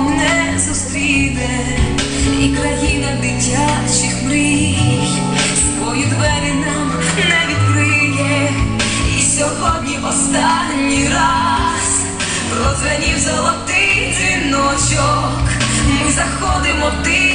Богом не зустріне. І країна дитячих мрій, свої двері нам не відкриє, і сьогодні останній раз Продзвенів золотий дзвіночок, ми заходимо тих.